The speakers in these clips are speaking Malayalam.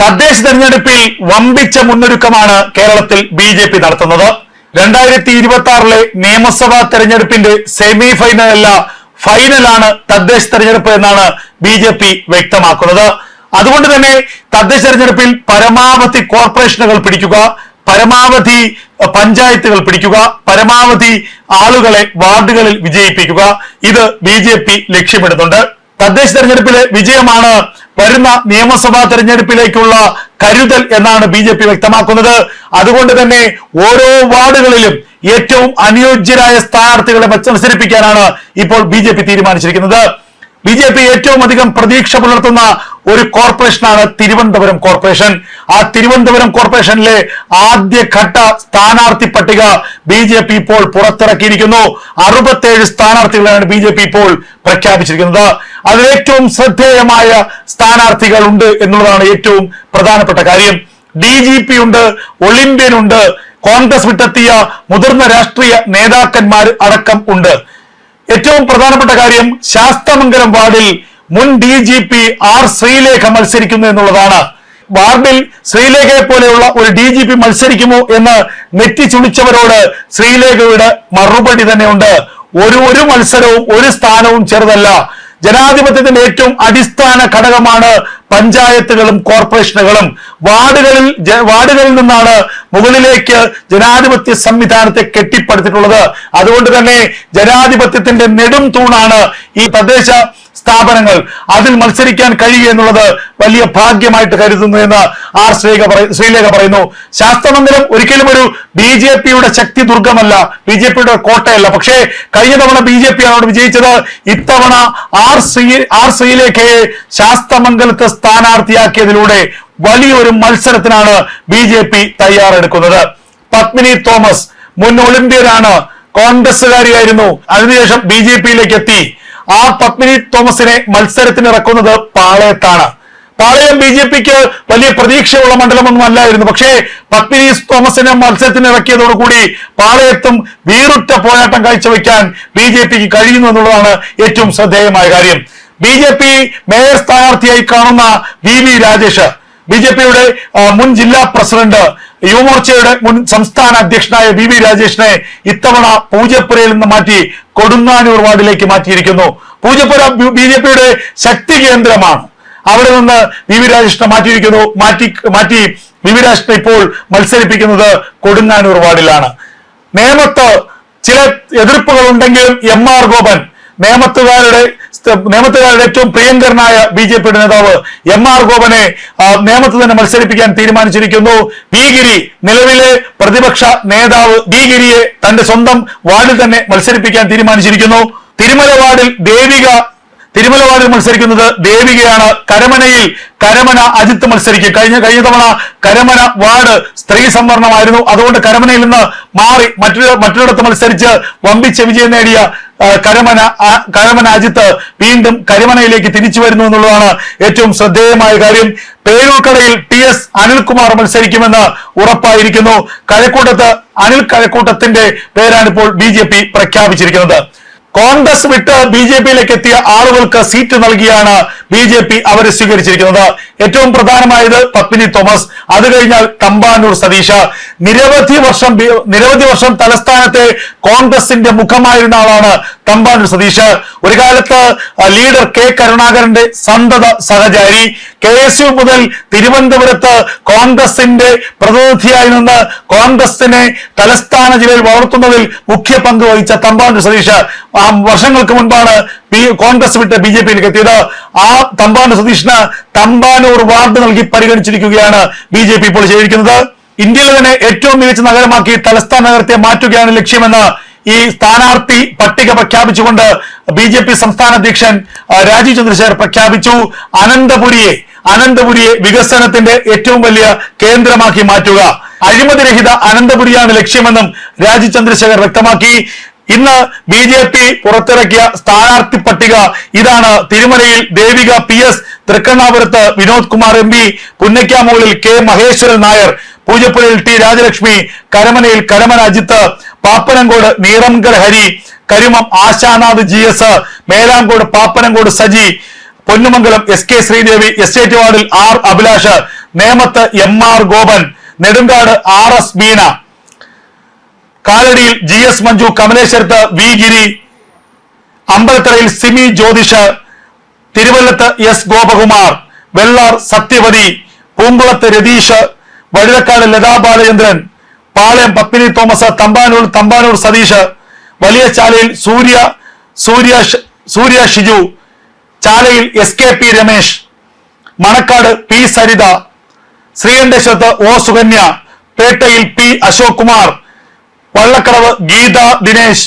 തദ്ദേശ തെരഞ്ഞെടുപ്പിൽ വമ്പിച്ച മുന്നൊരുക്കമാണ് കേരളത്തിൽ ബി ജെ പി നടത്തുന്നത്. രണ്ടായിരത്തി ഇരുപത്തി ആറിലെ നിയമസഭാ തെരഞ്ഞെടുപ്പിന്റെ സെമി ഫൈനൽ അല്ല ഫൈനലാണ് തദ്ദേശ തെരഞ്ഞെടുപ്പ് എന്നാണ് ബി ജെ പി വ്യക്തമാക്കുന്നത്. അതുകൊണ്ട് തന്നെ തദ്ദേശ തെരഞ്ഞെടുപ്പിൽ പരമാവധി കോർപ്പറേഷനുകൾ പിടിക്കുക പരമാവധി പഞ്ചായത്തുകൾ പിടിക്കുക പരമാവധി ആളുകളെ വാർഡുകളിൽ വിജയിപ്പിക്കുക. ഇത് ബി ലക്ഷ്യമിടുന്നുണ്ട്. തദ്ദേശ തെരഞ്ഞെടുപ്പിലെ വിജയമാണ് വരുന്ന നിയമസഭാ തെരഞ്ഞെടുപ്പിലേക്കുള്ള കരുതൽ എന്നാണ് ബി ജെ പി വ്യക്തമാക്കുന്നത്. അതുകൊണ്ട് തന്നെ ഓരോ വാർഡുകളിലും ഏറ്റവും അനുയോജ്യരായ സ്ഥാനാർത്ഥികളെ മത്സരിപ്പിക്കാനാണ് ഇപ്പോൾ ബി ജെ പി തീരുമാനിച്ചിരിക്കുന്നത്. ബി ജെ പി ഏറ്റവും അധികം പ്രതീക്ഷ പുലർത്തുന്ന ഒരു കോർപ്പറേഷനാണ് തിരുവനന്തപുരം കോർപ്പറേഷൻ. ആ തിരുവനന്തപുരം കോർപ്പറേഷനിലെ ആദ്യഘട്ട സ്ഥാനാർത്ഥി പട്ടിക ബി ജെ പി ഇപ്പോൾ പുറത്തിറക്കിയിരിക്കുന്നു. അറുപത്തേഴ് സ്ഥാനാർത്ഥികളാണ് ബി ജെ പി ഇപ്പോൾ പ്രഖ്യാപിച്ചിരിക്കുന്നത്. അതിൽ ഏറ്റവും ശ്രദ്ധേയമായ സ്ഥാനാർത്ഥികൾ ഉണ്ട് എന്നുള്ളതാണ് ഏറ്റവും പ്രധാനപ്പെട്ട കാര്യം. ഡി ജി പി ഉണ്ട് ഒളിമ്പ്യൻ ഉണ്ട് കോൺഗ്രസ് വിട്ടെത്തിയ മുതിർന്ന രാഷ്ട്രീയ നേതാക്കന്മാർ അടക്കം ഉണ്ട്. ഏറ്റവും പ്രധാനപ്പെട്ട കാര്യം ശാസ്തമംഗലം വാർഡിൽ മുൻ D G P R Sreelekha മത്സരിക്കുന്നു എന്നുള്ളതാണ്. വാർഡിൽ ശ്രീലേഖയെ പോലെയുള്ള ഒരു ഡി ജി പി മത്സരിക്കുമോ എന്ന് നെറ്റി ചുളിച്ചവരോട് ശ്രീലേഖയുടെ മറുപടി തന്നെയുണ്ട്. ഒരു ഒരു മത്സരവും ഒരു സ്ഥാനവും ചെറുതല്ല. ജനാധിപത്യത്തിന്റെ ഏറ്റവും അടിസ്ഥാന ഘടകമാണ് പഞ്ചായത്തുകളും കോർപ്പറേഷനുകളും വാർഡുകളിൽ വാർഡുകളിൽ നിന്നാണ് മുകളിലേക്ക് ജനാധിപത്യ സംവിധാനത്തെ കെട്ടിപ്പടുത്തിട്ടുള്ളത്. അതുകൊണ്ട് തന്നെ ജനാധിപത്യത്തിന്റെ നെടും തൂണാണ് ഈ തദ്ദേശ സ്ഥാപനങ്ങൾ. അതിൽ മത്സരിക്കാൻ കഴിയുക എന്നുള്ളത് വലിയ ഭാഗ്യമായിട്ട് കരുതുന്നു എന്ന് ആർ ശ്രീലേഖ ശ്രീലേഖ പറയുന്നു. ശാസ്ത്രമംഗലം ഒരിക്കലും ഒരു ബി ജെ പിയുടെ ശക്തി ദുർഗമല്ല. ബി ജെ പിയുടെ കോട്ടയല്ല. പക്ഷേ കഴിഞ്ഞ തവണ ബി ജെ പി ആണ് വിജയിച്ചത്. ഇത്തവണ ആർ ശ്രീ ആർ ശ്രീലേഖയെ ശാസ്ത്രമംഗലത്തെ സ്ഥാനാർത്ഥിയാക്കിയതിലൂടെ വലിയൊരു മത്സരത്തിനാണ് ബി ജെ പി തയ്യാറെടുക്കുന്നത്. പത്മിനി തോമസ് മുൻ ഒളിമ്പ്യനാണ്. കോൺഗ്രസുകാരിയായിരുന്നു അതിനുശേഷം ബി ജെ പിയിലേക്ക് എത്തി ആ പത്മിനി തോമസിനെ മത്സരത്തിന് ഇറക്കുന്നത് പാളയത്താണ്. പാളയം ബി ജെ പിക്ക് വലിയ പ്രതീക്ഷയുള്ള മണ്ഡലമൊന്നും അല്ലായിരുന്നു. പക്ഷേ പത്മിനി തോമസിനെ മത്സരത്തിന് ഇറക്കിയതോടുകൂടി പാളയത്തും വീറുറ്റ പോരാട്ടം കാഴ്ചവെക്കാൻ ബി ജെ പിക്ക് കഴിയുന്നു എന്നുള്ളതാണ് ഏറ്റവും ശ്രദ്ധേയമായ കാര്യം. ബി ജെ പി മേയർ സ്ഥാനാർത്ഥിയായി കാണുന്ന V V Rajesh. B J പിയുടെ മുൻ ജില്ലാ പ്രസിഡന്റ് യുവമോർച്ചയുടെ മുൻ സംസ്ഥാന അധ്യക്ഷനായ വി വി രാജേഷിനെ ഇത്തവണ പൂജപ്പുരയിൽ നിന്ന് മാറ്റി കൊടുങ്ങാനൂർ വാർഡിലേക്ക് മാറ്റിയിരിക്കുന്നു. പൂജപ്പുര ബി ജെ പിയുടെ ശക്തി കേന്ദ്രമാണ്. അവിടെ നിന്ന് വി വി രാജേഷിനെ മാറ്റിയിരിക്കുന്നു. മാറ്റി മാറ്റി വി വി രാജേഷിനെ ഇപ്പോൾ മത്സരിപ്പിക്കുന്നത് കൊടുങ്ങാനൂർ വാർഡിലാണ്. നേമത്ത് ചില എതിർപ്പുകൾ ഉണ്ടെങ്കിലും എം ആർ ഗോപൻ നേമത്തുകാരുടെ നേമത്തുകാരുടെ ഏറ്റവും പ്രിയങ്കരനായ ബി ജെ പിയുടെ നേതാവ് എം ആർ ഗോപനെ നേമത്ത് തന്നെ മത്സരിപ്പിക്കാൻ തീരുമാനിച്ചിരിക്കുന്നു. വി ഗിരി നിലവിലെ പ്രതിപക്ഷ നേതാവ് വി ഗിരിയെ തന്റെ സ്വന്തം വാർഡിൽ തന്നെ മത്സരിപ്പിക്കാൻ തീരുമാനിച്ചിരിക്കുന്നു. തിരുമല വാർഡിൽ ദേവിക തിരുമല വാർഡിൽ മത്സരിക്കുന്നത് ദേവികയാണ്. കരമനയിൽ കരമന അജിത്ത് മത്സരിക്കും. കഴിഞ്ഞ കഴിഞ്ഞ തവണ കരമന വാർഡ് സ്ത്രീ സംവരണമായിരുന്നു. അതുകൊണ്ട് കരമനയിൽ നിന്ന് മാറി മറ്റൊരു മറ്റൊരിടത്ത് മത്സരിച്ച് വമ്പിച്ച വിജയം നേടിയ കരമന കരമന അജിത്ത് വീണ്ടും കരമനയിലേക്ക് തിരിച്ചു വരുന്നു എന്നുള്ളതാണ് ഏറ്റവും ശ്രദ്ധേയമായ കാര്യം. പേരൂർക്കടയിൽ ടി എസ് അനിൽകുമാർ മത്സരിക്കുമെന്ന് ഉറപ്പായിരിക്കുന്നു. കഴക്കൂട്ടത്ത് അനിൽ കഴക്കൂട്ടത്തിന്റെ പേരാണ് ഇപ്പോൾ ബി ജെ പി പ്രഖ്യാപിച്ചിരിക്കുന്നത്. കോൺഗ്രസ് വിട്ട് ബി ജെ പിയിലേക്ക് എത്തിയ ആളുകൾക്ക് സീറ്റ് നൽകിയാണ് ബി ജെ പി അവരെ സ്വീകരിച്ചിരിക്കുന്നത്. ഏറ്റവും പ്രധാനമായത് പത്മിനി തോമസ്. അത് കഴിഞ്ഞാൽ തമ്പാനൂർ സതീഷ. നിരവധി വർഷം നിരവധി വർഷം തലസ്ഥാനത്തെ കോൺഗ്രസിന്റെ മുഖമായിരുന്ന ആളാണ് തമ്പാനൂർ സതീഷ്. ഒരു കാലത്ത് ലീഡർ കെ കരുണാകരന്റെ സന്തത സഹചാരി. കെ എസ് യു മുതൽ തിരുവനന്തപുരത്ത് കോൺഗ്രസിന്റെ പ്രതിനിധിയായി നിന്ന് കോൺഗ്രസിനെ തലസ്ഥാന ജില്ലയിൽ വളർത്തുന്നതിൽ മുഖ്യ പങ്ക് വഹിച്ച തമ്പാനൂർ സതീഷ് വർഷങ്ങൾക്ക് മുൻപാണ് കോൺഗ്രസ് വിട്ട് ബി ജെ പിയിലേക്ക് എത്തിയത്. ആ തമ്പാനൂർ സതീഷിന് തമ്പാനൂർ വാർഡ് നൽകി പരിഗണിച്ചിരിക്കുകയാണ് ബി ജെ പി ഇപ്പോൾ ചെയ്തിരിക്കുന്നത്. ഇന്ത്യയിലെ തന്നെ ഏറ്റവും മികച്ച നഗരമാക്കി തലസ്ഥാന നഗരത്തെ മാറ്റുകയാണ് ലക്ഷ്യമെന്ന് ഈ സ്ഥാനാർത്ഥി പട്ടിക പ്രഖ്യാപിച്ചുകൊണ്ട് ബി ജെ പി സംസ്ഥാന അധ്യക്ഷൻ രാജീവ് ചന്ദ്രശേഖർ പ്രഖ്യാപിച്ചു. അനന്തപുരിയെ അനന്തപുരിയെ വികസനത്തിന്റെ ഏറ്റവും വലിയ കേന്ദ്രമാക്കി മാറ്റുക. അഴിമതിരഹിത അനന്തപുരിയാണ് ലക്ഷ്യമെന്നും രാജീവ് ചന്ദ്രശേഖർ വ്യക്തമാക്കി. ഇന്ന് ബി ജെ പി പുറത്തിറക്കിയ സ്ഥാനാർത്ഥി പട്ടിക ഇതാണ്. തിരുമലയിൽ ദേവിക പി എസ് തൃക്കണ്ണാപുരത്ത് വിനോദ് കുമാർ എം പി പുന്നയ്ക്കാമൂളിൽ കെ മഹേശ്വരൻ നായർ പൂജപ്പുരയിൽ ടി രാജലക്ഷ്മി കരമനയിൽ Karamana Ajith Pappanamcode നീറംഗർ Hari Karumam Ashanath G S Melamcode Pappanamcode Saji Ponnumangalam S K Sreedevi estate വാർഡിൽ ആർ അഭിലാഷ് നേമത്ത് M R Gopan Nedumkad R S Beena. കാലടിയിൽ G S Manju കമലേശ്വരത്ത് വി ഗിരി അമ്പലത്തറയിൽ സിമി ജ്യോതിഷ് തിരുവല്ലത്ത് എസ് ഗോപകുമാർ വെള്ളാർ സത്യവതി പൂങ്കുളത്ത് രതീഷ് വഴുതക്കാട് ലതാ ബാലചന്ദ്രൻ പാളയം പത്മിനി തോമസ് തമ്പാനൂർ തമ്പാനൂർ സതീഷ് വലിയ ചാലയിൽ Surya Surya Surya Shiju ചാലയിൽ S K P Ramesh Manacaud P Saritha ശ്രീകണ്ഠേശ്വരത്ത് O Sukanya പേട്ടയിൽ പി അശോക് കുമാർ വള്ളക്കടവ് ഗീത ദിനേശ്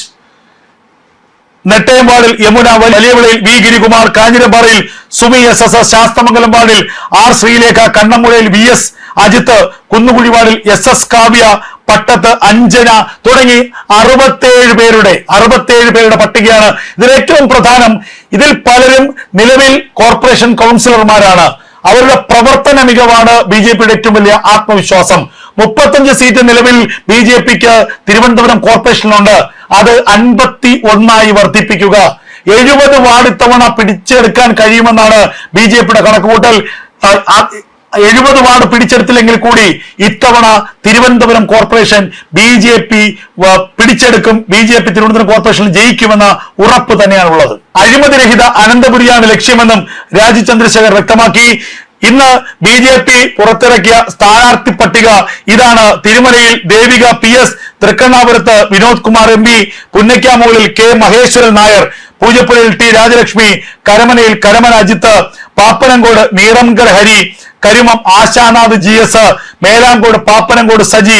നെട്ടയമ്പാടിൽ യമുന വലിയവിളയിൽ വി ഗിരികുമാർ കാഞ്ഞിരമ്പാറയിൽ സുമി എസ് എസ് ശാസ്തമംഗലം വാർഡിൽ ആർ ശ്രീലേഖ കണ്ണമ്പുഴയിൽ വി എസ് അജിത്ത് കുന്നുകുഴിവാടിൽ എസ് എസ് കാവ്യ പട്ടത്ത് അഞ്ജന തുടങ്ങി അറുപത്തേഴ് പേരുടെ അറുപത്തേഴ് പേരുടെ പട്ടികയാണ്. ഇതിൽ ഏറ്റവും പ്രധാനം ഇതിൽ പലരും നിലവിൽ കോർപ്പറേഷൻ കൗൺസിലർമാരാണ്. അവരുടെ പ്രവർത്തന മികവാണ് ബി ജെ പിയുടെ ഏറ്റവും വലിയ ആത്മവിശ്വാസം. മുപ്പത്തഞ്ച് സീറ്റ് നിലവിൽ ബി ജെ പിക്ക് തിരുവനന്തപുരം കോർപ്പറേഷനിലുണ്ട്. അത് അൻപത്തി ഒന്നായി വർദ്ധിപ്പിക്കുക. എഴുപത് വാർഡ് ഇത്തവണ പിടിച്ചെടുക്കാൻ കഴിയുമെന്നാണ് ബി ജെ പിയുടെ കണക്കുകൂട്ടൽ എഴുപത് വാർഡ് പിടിച്ചെടുത്തില്ലെങ്കിൽ കൂടി ഇത്തവണ Thiruvananthapuram corporation B J P പിടിച്ചെടുക്കും. B J P Thiruvananthapuram കോർപ്പറേഷനിൽ ജയിക്കുമെന്ന ഉറപ്പ് തന്നെയാണുള്ളത്. അഴിമതിരഹിത അനന്തപുരിയാണ് ലക്ഷ്യമെന്നും രാജി ചന്ദ്രശേഖർ വ്യക്തമാക്കി. ഇന്ന് ബി ജെ പി പുറത്തിറക്കിയ സ്ഥാനാർത്ഥി പട്ടിക ഇതാണ്. തിരുമലയിൽ ദേവിക പി എസ് തൃക്കണ്ണാപുരത്ത് വിനോദ് കുമാർ എം പി പുന്നയ്ക്കാമൂലിൽ കെ മഹേശ്വരൻ നായർ പൂജപ്പുരയിൽ T Rajalakshmi കരമനയിൽ Karamana Ajith Pappanamcode Neeramkar Hari Karimam Ashanath G S Melamcode Pappanamcode Saji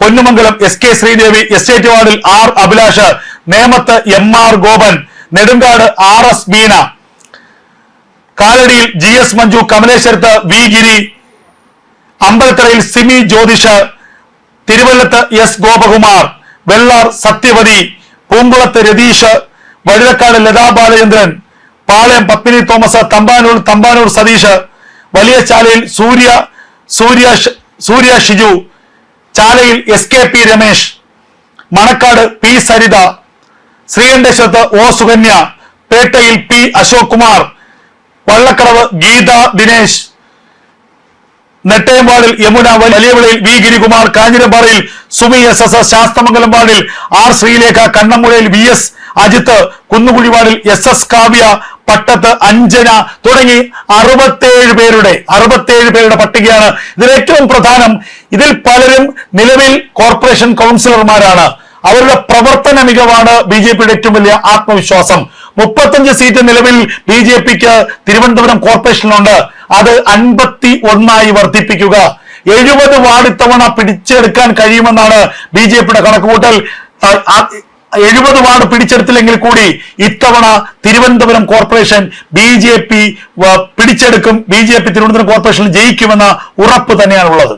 Ponnumangalam S K Sreedevi estate വാർഡിൽ ആർ അഭിലാഷ് നേമത്ത് M R Gopan Nedumcaud R S Beena കാലടിയിൽ G S Manju കമലേശ്വരത്ത് വി ഗിരി അമ്പലത്തറയിൽ സിമി ജ്യോതിഷ് തിരുവല്ലത്ത് എസ് ഗോപകുമാർ വെള്ളാർ സത്യവതി പൂങ്കുളത്ത് രതീഷ് വഴുതക്കാട് ലതാ ബാലചന്ദ്രൻ പാളയം പത്മിനി തോമസ് തമ്പാനൂർ തമ്പാനൂർ സതീഷ് വലിയ ചാലയിൽ Surya Surya Surya Shiju ചാലയിൽ S K P Ramesh Manacaud P Saritha ശ്രീകണ്ഠേശ്വരത്ത് O Sukanya പേട്ടയിൽ പി അശോക് കുമാർ വള്ളക്കടവ് ഗീത ദിനേശ് നെട്ടയമ്പാടിൽ യമുന വലിയവിളയിൽ വി ഗിരികുമാർ കാഞ്ഞിരമ്പാറയിൽ സുമി എസ് എസ് ശാസ്തമംഗലം വാർഡിൽ ആർ ശ്രീലേഖ കണ്ണമ്പുഴയിൽ വി എസ് അജിത്ത് കുന്നുകുഴിവാടിൽ എസ് എസ് കാവ്യ പട്ടത്ത് അഞ്ജന തുടങ്ങി അറുപത്തേഴ് പേരുടെ അറുപത്തേഴ് പേരുടെ പട്ടികയാണ്. ഇതിൽ ഏറ്റവും പ്രധാനം ഇതിൽ പലരും നിലവിൽ കോർപ്പറേഷൻ കൗൺസിലർമാരാണ്. അവരുടെ പ്രവർത്തന മികവാണ് ബി ജെ പിയുടെ ഏറ്റവും വലിയ ആത്മവിശ്വാസം. മുപ്പത്തഞ്ച് സീറ്റ് നിലവിൽ ബി ജെ പിക്ക് തിരുവനന്തപുരം കോർപ്പറേഷനിലുണ്ട്. അത് അൻപത്തി ഒന്നായി വർദ്ധിപ്പിക്കുക. എഴുപത് വാർഡ് ഇത്തവണ പിടിച്ചെടുക്കാൻ കഴിയുമെന്നാണ് ബി ജെ പിയുടെ കണക്കുകൂട്ടൽ എഴുപത് വാർഡ് പിടിച്ചെടുത്തില്ലെങ്കിൽ കൂടി ഇത്തവണ Thiruvananthapuram corporation B J P പിടിച്ചെടുക്കും. B J P Thiruvananthapuram corporation ജയിക്കുമെന്ന ഉറപ്പ് തന്നെയാണുള്ളത്.